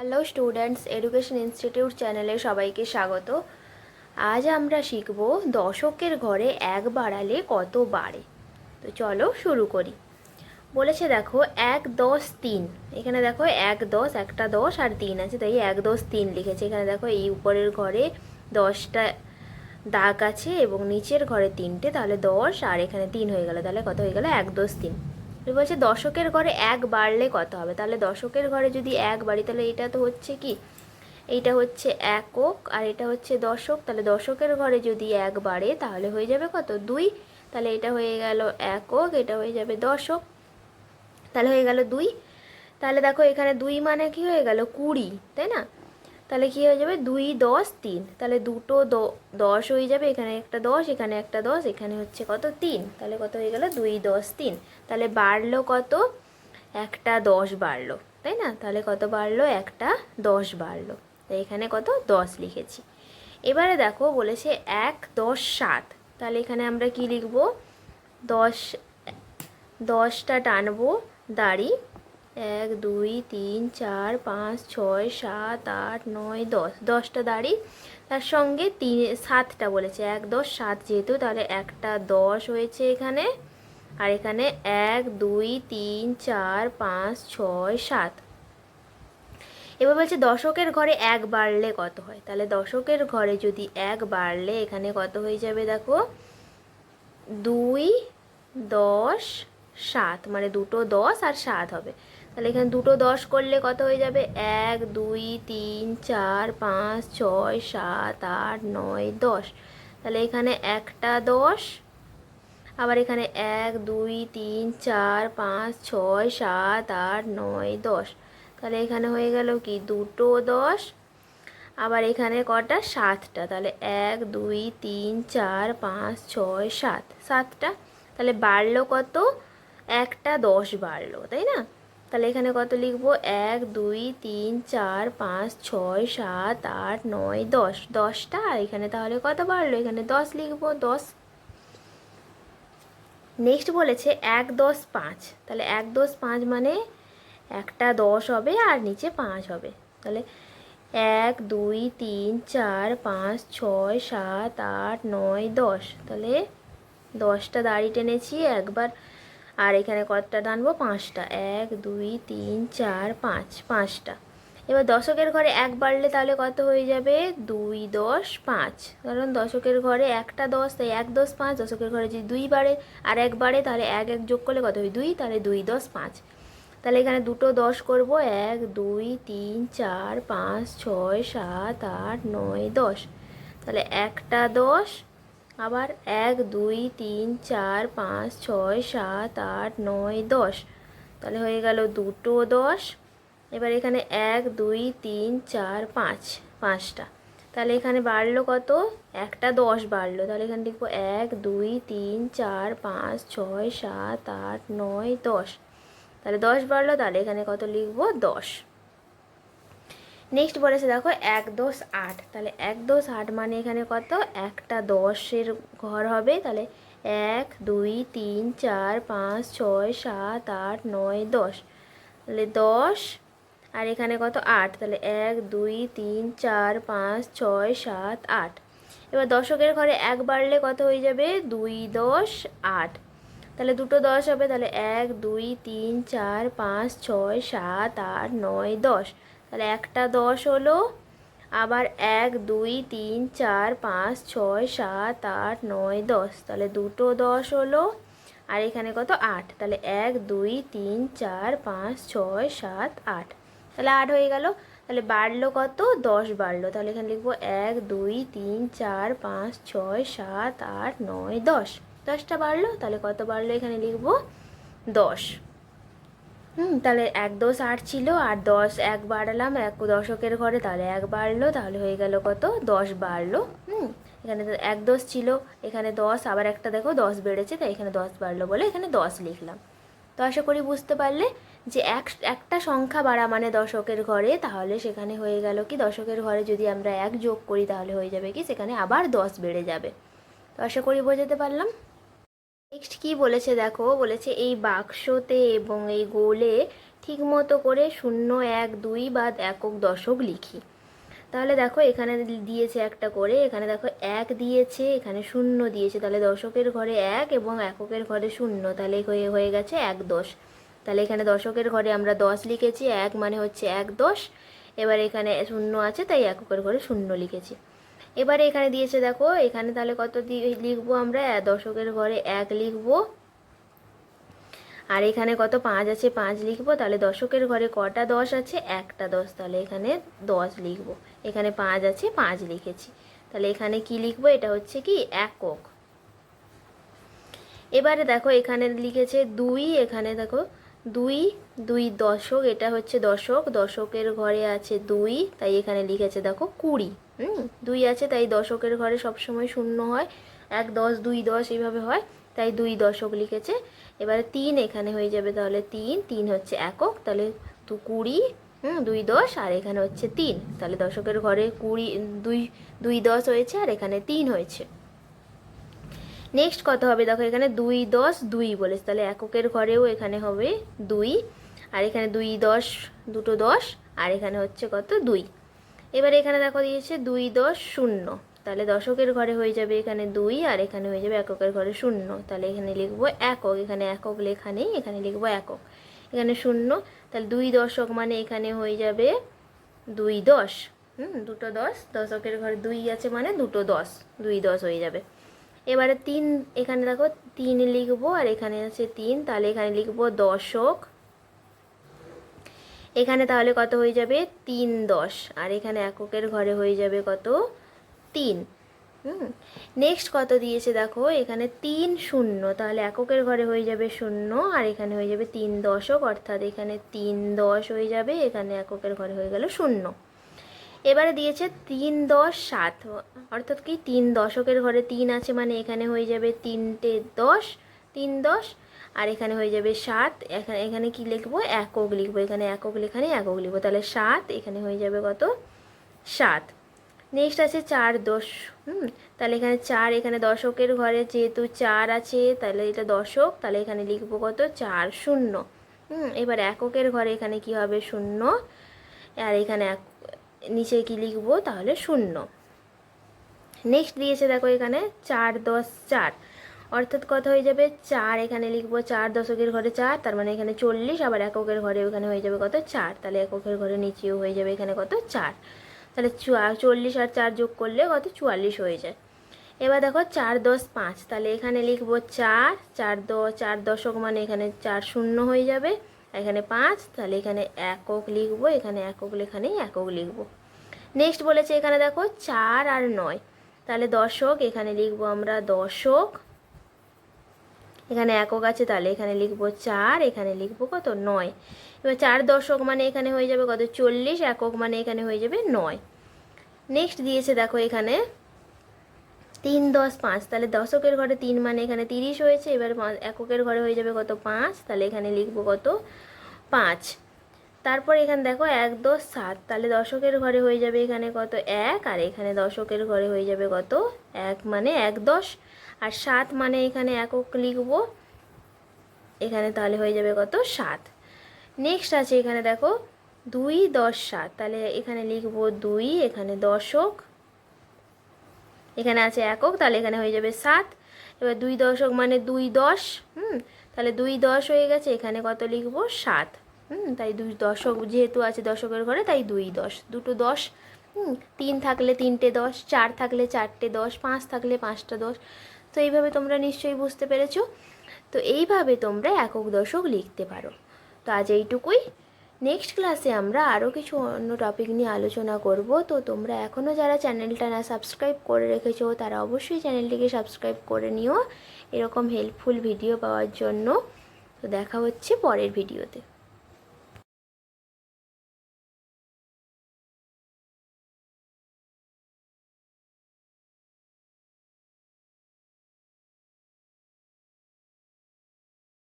Hello students education institute চ্যানেলে সবাইকে স্বাগত। আজ আমরা শিখব দশকের ঘরে এক বাড়ালে কত বাড়ে। তো চলো শুরু করি। বলেছে দেখো, এক দশ তিন। এখানে দেখো এক দশ, একটা দশ আর তিন আছে, তাই এক দশ তিন লিখেছে। এখানে দেখো এই উপরের ঘরে দশটা দাগ আছে এবং নিচের ঘরে তিনটে, তাহলে দশ আর এখানে তিন হয়ে গেল। তাহলে কত হয়ে গেল? এক দশ তিন। এবার বলছে দশকের ঘরে এক বাড়লে কত হবে? তাহলে দশকের ঘরে যদি এক বাড়ি, তাহলে এটা তো হচ্ছে কি? এইটা হচ্ছে একক আর এটা হচ্ছে দশক। তাহলে দশকের ঘরে যদি এক বাড়ে, তাহলে হয়ে যাবে কত? দুই। তাহলে এটা হয়ে গেল একক, এটা হয়ে যাবে দশক। তাহলে হয়ে গেল দুই। তাহলে দেখো এখানে দুই মানে কি হয়ে গেল? কুড়ি, তাই না? তাহলে কি হয়ে যাবে? দুই, দশ, তিন। তাহলে দুটো দশ হয়ে যাবে, এখানে একটা দশ, এখানে একটা দশ, এখানে হচ্ছে কত? তিন। তাহলে কত হয়ে গেল? দুই, দশ, তিন। তাহলে বাড়লো কত? একটা দশ বাড়লো, তাই না? তাহলে কত বাড়লো? একটা দশ বাড়লো। তাই এখানে কত? দশ লিখেছি। এবারে দেখো, বলেছে এক, দশ, সাত। তাহলে এখানে আমরা কি লিখব? দশ, দশটা টানবো, দাড়ি। এক, দুই, তিন, চার, পাঁচ, ছয়, সাত, আট, নয়, দশ। দশটা দাড়ি। তার সঙ্গে তিন, সাতটা বলেছে। এক, দশ, সাত যেহেতু, তাহলে একটা দশ হয়েছে এখানে। আর এখানে এক, দুই, তিন, চার, পাঁচ, ছয়, সাত। এবার বলছে দশকের ঘরে এক বাড়লে কত হয়? তাহলে দশকের ঘরে যদি এক বাড়লে এখানে কত হয়ে যাবে দেখো? দুই, দশ, সাত। মানে দুটো দশ আর সাত হবে। তাহলে এখানে দুটো দশ করলে কত হয়ে যাবে? এক, দুই, তিন, চার, পাঁচ, ছয়, সাত, আট, নয়, দশ। তাহলে এখানে একটা দশ, আবার এখানে এক, দুই, তিন, চার, পাঁচ, ছয়, সাত, আট, নয়, দশ। তাহলে এখানে হয়ে গেল কি? দুটো দশ, আবার এখানে কটা? সাতটা। তাহলে এক, দুই, তিন, চার, পাঁচ, ছয়, সাত। সাতটা? তাহলে বাড়লো কত? একটা দশ বাড়লো, তাই না? তাহলে এখানে কত লিখব? এক, দুই, তিন, চার, পাঁচ, ছয়, সাত, আট, নয়, দশ। দশটা? এখানে তাহলে কত বাড়লো? এখানে দশ লিখব, দশ। নেক্সট বলেছে এক, দশ, পাঁচ। তাহলে এক, দশ, পাঁচ মানে একটা দশ হবে আর নিচে পাঁচ হবে। তাহলে এক, দুই, তিন, চার, পাঁচ, ছয়, সাত, আট, নয়, দশ। তাহলে দশটা দাড়ি টেনেছি, একবার আর এখানে কতটা টানবো? পাঁচটা। এক, দুই, তিন, চার, পাঁচ, পাঁচটা। এবার দশকের ঘরে এক বাড়লে তাহলে কত হয়ে যাবে? দুই দশ পাঁচ। কারণ দশকের ঘরে একটা দশ, তাই এক দশ পাঁচ। দশকের ঘরে যদি দুই বাড়ে আর এক বাড়ে, তাহলে এক এক যোগ করলে কত হয়? দুই, তাহলে দুই দশ পাঁচ। তাহলে এখানে দুটো দশ করব। এক, দুই, তিন, চার, পাঁচ, ছয়, সাত, আট, নয়, দশ। তাহলে একটা দশ আবার এক, দুই, তিন, চার, পাঁচ, ছয়, সাত, আট, নয়, দশ। তাহলে হয়ে গেল দুটো দশ। এবার এখানে এক, দুই, তিন, চার, পাঁচ, পাঁচটা। তাহলে এখানে বাড়লো কত? একটা দশ বাড়লো। তাহলে এখানে লিখব এক, দুই, তিন, চার, পাঁচ, ছয়, সাত, আট, নয়, দশ। তাহলে দশ বাড়লো, তাহলে এখানে কত লিখব? দশ। নেক্সট বলেছে দেখো, এক দশ আট। তাহলে এক দশ আট মানে এখানে কত? একটা দশের ঘর হবে। তাহলে এক, দুই, তিন, চার, পাঁচ, ছয়, সাত, আট, নয়, দশ। তাহলে দশ, আর এখানে কত? আট। তাহলে এক, দুই, তিন, চার, পাঁচ, ছয়, সাত, আট। এবার দশকের ঘরে এক বাড়লে কত হয়ে যাবে? দুই দশ, আট। তাহলে দুটো দশ হবে। তাহলে এক, দুই, তিন, চার, পাঁচ, ছয়, সাত, আট, নয়, দশ। তাহলে একটা দশ হলো, আবার এক, দুই, তিন, চার, পাঁচ, ছয়, সাত, আট, নয়, দশ, তাহলে দুটো দশ হলো, আর এখানে কত? আট, তাহলে এক, দুই, তিন, চার, পাঁচ, ছয়, সাত, আট, তাহলে আট হয়ে গেল, তাহলে বাড়লো কত? দশ বাড়লো, তাহলে এখানে লিখব এক, দুই, তিন, চার, পাঁচ, ছয়, সাত, আট, নয়, দশ, দশটা বাড়লো, তাহলে কত বাড়লো? এখানে লিখব দশ হুম, তাহলে এক দশ আট ছিল, আর দশ এক বাড়ালাম, এক দশকের ঘরে তাহলে এক বাড়লো, তাহলে হয়ে গেল কত? দশ বাড়লো, হুম। এখানে তো এক দশ ছিল, এখানে দশ, আবার একটা দেখো দশ বেড়েছে, তাই এখানে দশ বাড়লো বলে এখানে দশ লিখলাম। তো আশা করি বুঝতে পারলে যে এক, একটা সংখ্যা বাড়া মানে দশকের ঘরে, তাহলে সেখানে হয়ে গেল কি? দশকের ঘরে যদি আমরা এক যোগ করি, তাহলে হয়ে যাবে কি? সেখানে আবার দশ বেড়ে যাবে। তো আশা করি বোঝাতে পারলাম। নেক্সট কি বলেছে দেখো? বলেছে এই বাক্সতে এবং এই গোলে ঠিকমতো করে শূন্য, এক, দুই বা একক দশক লিখি। তাহলে দেখো এখানে দিয়েছে একটা করে, এখানে দেখো এক দিয়েছে, এখানে শূন্য দিয়েছে। তাহলে দশকের ঘরে এক এবং এককের ঘরে শূন্য, তাহলে হয়ে হয়ে গেছে এক দশ। তাহলে এখানে দশকের ঘরে আমরা দশ লিখেছি, এক মানে হচ্ছে এক দশ। এবার এখানে শূন্য আছে, তাই এককের ঘরে শূন্য লিখেছি। এবারে এখানে দিয়েছে, দেখো, এখানে তাহলে কত লিখব আমরা? দশকের ঘরে এক লিখব। আর এখানে কত? পাঁচ আছে, পাঁচ লিখব। তাহলে দশকের ঘরে কটা দশ আছে? একটা দশ। তাহলে এখানে দশ লিখব। এখানে পাঁচ আছে, পাঁচ লিখেছি। তাহলে এখানে কি লিখব? এটা হচ্ছে কি? একক। এবারে দেখো, এখানে লিখেছে দুই, এখানে দেখো দুই দুই দশক, এটা হচ্ছে দশক। দশকের ঘরে আছে দুই, তাই এখানে লিখেছে দেখো কুড়ি। হুম, দুই আছে, তাই দশকের ঘরে সবসময় শূন্য হয়। এক দশ, দুই দশ এইভাবে হয়, তাই দুই দশক লিখেছে। এবারে তিন এখানে হয়ে যাবে তাহলে তিন। তিন হচ্ছে একক, তাহলে দু কুড়ি, হুম, দুই দশ, আর এখানে হচ্ছে তিন। তাহলে দশকের ঘরে কুড়ি, দুই দুই দশ হয়েছে, আর এখানে তিন হয়েছে। নেক্সট কত হবে? দেখো, এখানে দুই দশ দুই বলেছে। তাহলে এককের ঘরেও এখানে হবে দুই। আর এখানে দুই দশ, দুটো দশ। আর এখানে হচ্ছে কত? দুই। এবার এখানে দেখো দিয়েছে দুই দশ শূন্য। তাহলে দশকের ঘরে হয়ে যাবে এখানে দুই, আর এখানে হয়ে যাবে এককের ঘরে শূন্য। তাহলে এখানে লিখব একক। এখানে একক লেখা নেই, এখানে লিখব একক। এখানে শূন্য। তাহলে দুই দশক মানে এখানে হয়ে যাবে দুই দশ। হুম, দুটো দশ। দশকের ঘরে দুই আছে মানে দুটো দশ। দুই দশ হয়ে যাবে। এবারে তিন, এখানে দেখো তিন লিখব আর এখানে আছে তিন, তাহলে এখানে লিখব দশক। এখানে তাহলে কত হয়ে যাবে? তিন দশ। আর এখানে এককের ঘরে হয়ে যাবে কত? তিন। হুম। নেক্সট কত দিয়েছে দেখো? এখানে তিন শূন্য। তাহলে এককের ঘরে হয়ে যাবে শূন্য আর এখানে হয়ে যাবে তিন দশক। অর্থাৎ এখানে তিন দশ হয়ে যাবে, এখানে এককের ঘরে হয়ে গেল শূন্য। এবারে দিয়েছে তিন দশ সাত, অর্থাৎ কি তিন দশকের ঘরে তিন আছে মানে এখানে হয়ে যাবে তিনটে দশ, তিন দশ, আর এখানে হয়ে যাবে সাত এখানে এখানে কি লিখব? একক লিখব, এখানে একক লেখানে একক লিখব। তাহলে সাত, এখানে হয়ে যাবে কত? সাত। নেক্সট আছে চার দশ, হুম? তাহলে এখানে চার, এখানে দশকের ঘরে যেহেতু চার আছে, তাহলে এটা দশক, তাহলে এখানে লিখব কত? চার শূন্য। হুম, এবার এককের ঘরে এখানে কি হবে? শূন্য। আর এখানে এক নিচে কি লিখব? তাহলে শূন্য। নেক্সট দিয়েছে দেখো এখানে, চার দশ চার। অর্থাৎ কত হয়ে যাবে? চার। এখানে লিখব চার দশকের ঘরে চার, তার মানে এখানে চল্লিশ, আবার এককের ঘরে ওখানে হয়ে যাবে কত চার। তাহলে এককের ঘরে নিচেও হয়ে যাবে এখানে কত চার। তাহলে চল্লিশ আর চার যোগ করলে কত? চুয়াল্লিশ হয়ে যায়। এবার দেখো চার দশ পাঁচ। তাহলে এখানে লিখব চার চার দ, চার দশক মানে এখানে চার শূন্য হয়ে যাবে। এখানে পাঁচ, তাহলে এখানে একক লিখব, এখানে একক লেখানেই একক লিখব। নেক্সট বলেছে এখানে দেখো চার আর নয়, তাহলে দশক, এখানে লিখব আমরা দশক। এখানে একক আছে, তাহলে এখানে লিখব চার, এখানে লিখব কত? নয়। এবার চার দশক মানে এখানে হয়ে যাবে কত? চল্লিশ, একক মানে এখানে হয়ে যাবে নয়। নেক্সট দিয়েছে দেখো এখানে তিন দশ পাঁচ, তাহলে দশকের ঘরে তিন মানে এখানে তিরিশ হয়েছে, এবার এককের ঘরে হয়ে যাবে কত পাঁচ, তাহলে এখানে লিখব কত পাঁচ। তারপর এখানে দেখো এক দশ সাত, তাহলে দশকের ঘরে হয়ে যাবে এখানে কত এক, আর এখানে দশকের ঘরে হয়ে যাবে কত এক মানে এক দশ। আর সাত মানে এখানে একক লিখব, এখানে তাহলে হয়ে যাবে কত সাত। নেক্সট আছে এখানে দেখো দুই দশ সাত, তাহলে এখানে লিখব দুই, এখানে দশক এখানে আছে একক, তাহলে এখানে হয়ে যাবে সাত। এবার দুই দশক মানে দুই দশ, হুম? তাহলে দুই দশ হয়ে গেছে, এখানে কত লিখব? সাত। হুম, তাই দুই দশক যেহেতু আছে দশকের ঘরে, তাই দুই দশ। দুটো দশ, হুম? তিন থাকলে তিনটে দশ, চার থাকলে চারটে দশ, পাঁচ থাকলে পাঁচটা দশ। তো এইভাবে তোমরা নিশ্চয়ই বুঝতে পেরেছ। তো এইভাবে তোমরা একক দশক লিখতে পারো। তো আজ এইটুকুই। নেক্সট ক্লাসে আমরা আরও কিছু অন্য টপিক নিয়ে আলোচনা করব। তো তোমরা এখনও যারা চ্যানেলটা না সাবস্ক্রাইব করে রেখেছো, তারা অবশ্যই চ্যানেলটিকে সাবস্ক্রাইব করে নিও। এরকম হেল্পফুল ভিডিও পাওয়ার জন্য। তো দেখা হচ্ছে পরের ভিডিওতে